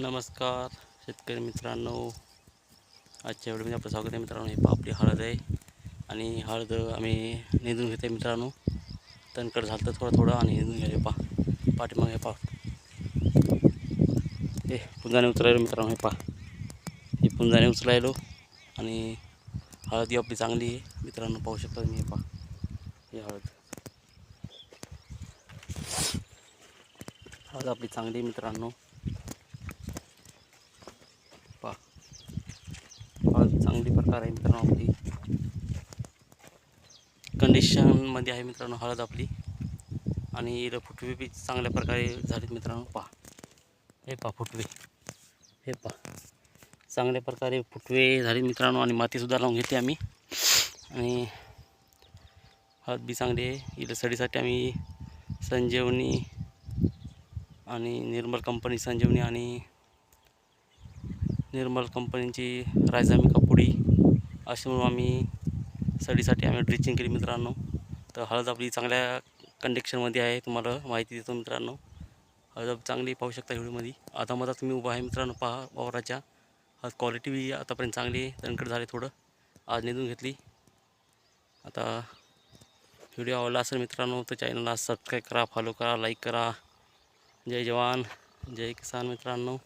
नमस्कार शेतकरी मित्रांनो. आजच्या मी आपलं स्वागत आहे मित्रांनो. हे पहा आपली हळद आहे. आणि हळद आम्ही निंदून घेतो आहे मित्रांनो. तणकट झालं तर थोडं थोडं आणि निंदून घ्यायला पहा. पाठीमागे पा हे पुंजाने उचलायलो मित्रांनो हे पहा. हे पुंजाने उचलायलो आणि हळद ही आपली चांगली आहे. मित्रांनो पाहू शकता मी हे पहा. हे हळद. हळद आपली चांगली आहे मित्रांनो. हळद चांगली प्रकार आहे मित्रांनो आपली कंडिशनमध्ये आहे मित्रांनो हळद आपली. आणि इथं फुटवे बी चांगल्या प्रकारे झालेत मित्रांनो. पहा. हे पहा फुटवे. हे पहा. चांगल्या प्रकारे फुटवे झाले मित्रांनो आणि मातीसुद्धा लावून घेते आम्ही. आणि हळद बी चांगली आहे. इथं सडीसाठी आम्ही संजीवनी आणि निर्मल कंपनी संजीवनी आणि निर्मल कंपनीची रायझामी कपुडी अशी म्हणून आम्ही सडीसाठी आम्ही ड्रिचिंग केली मित्रांनो. तर हळद आपली चांगल्या कंडिक्शनमध्ये आहे तुम्हाला माहिती देतो मित्रांनो. हळद चांगली पाहू शकता व्हिडिओमध्ये. आता मधात तुम्ही उभा आहे मित्रांनो पहा वावराच्या. हळद क्वालिटी बी आतापर्यंत चांगली तणकट झाले थोडं. आज निधून घेतली. आता व्हिडिओ आवडला असेल मित्रांनो तर चॅनलला सबस्क्राईब करा फॉलो करा लाईक करा. जय जवान जय किसान मित्रांनो.